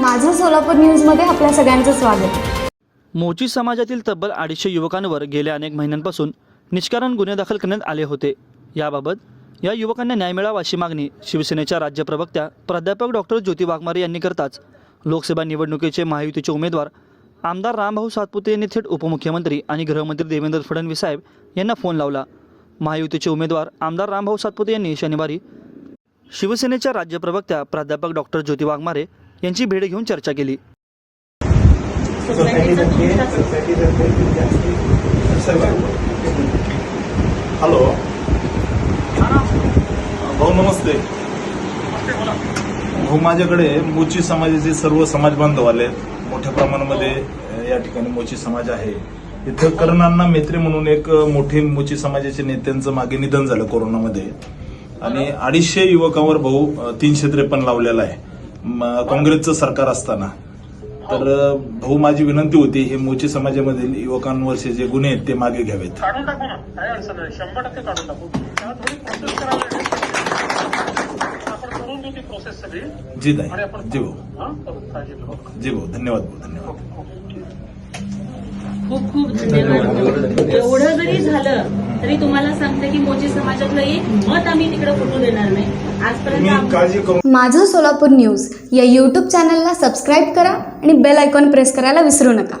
माझं सोलापूर न्यूजमध्ये आपल्या सगळ्यांचं स्वागत. मोची समाजातील तब्बल अडीचशे युवकांवर गेल्या अनेक महिन्यांपासून निष्कारण गुन्हे दाखल करण्यात आले होते. याबाबत या युवकांना न्याय मिळावा अशी मागणी शिवसेनेच्या राज्य प्रवक्त्या प्राध्यापक डॉक्टर ज्योती वाघमारे यांनी करताच. लोकसभा निवडणुकीचे महायुतीचे उमेदवार आमदार रामभाऊ सातपुते यांनी थेट उपमुख्यमंत्री आणि गृहमंत्री देवेंद्र फडणवीस साहेब यांना फोन लावला. महायुतीचे उमेदवार आमदार रामभाऊ सातपुते यांनी शनिवारी शिवसेनेच्या राज्य प्रवक्त्या प्राध्यापक डॉक्टर ज्योती वाघमारे यांची भेट घेऊन चर्चा केली. हॅलो. भाऊ नमस्ते. भाऊ माझ्याकडे मोची समाजाचे सर्व समाज बांधव आले मोठ्या प्रमाणामध्ये या ठिकाणी मोची समाज आहे. इथं कर्णांना मेत्रे म्हणून एक मोठे मोची समाजाचे नेत्यांचं मागे निधन झालं कोरोनामध्ये. आणि अडीचशे युवकांवर भाऊ तीनशे त्रेपन्न लावलेला आहे. काँग्रेसचं सरकार असताना. तर भाऊ माझी विनंती होती हे मोची समाजामधील युवकांवरचे जे गुन्हे आहेत ते मागे घ्यावेत. काढून टाकू ना काही अडचण नाही शंभर टक्के काढून टाकू त्याला थोडी प्रोसेस करावी लागेल. आपण करून घेऊ ती प्रोसेस सगळी. जी आणि नाही आपण जी भाऊ. हा? करू काळजी करू. जी भाऊ धन्यवाद भाऊ धन्यवाद. खूप खूप धन्यवाद. एवढं जरी झालं तरी तुम्हाला सांगते की मोची समाजातलं एक मत आम्ही तिकडे फुटू देणार नाही. आजपर्यंत माझं सोलापूर न्यूज या यूट्यूब चॅनलला सबस्क्राईब करा आणि बेल आयकॉन प्रेस करायला विसरू नका.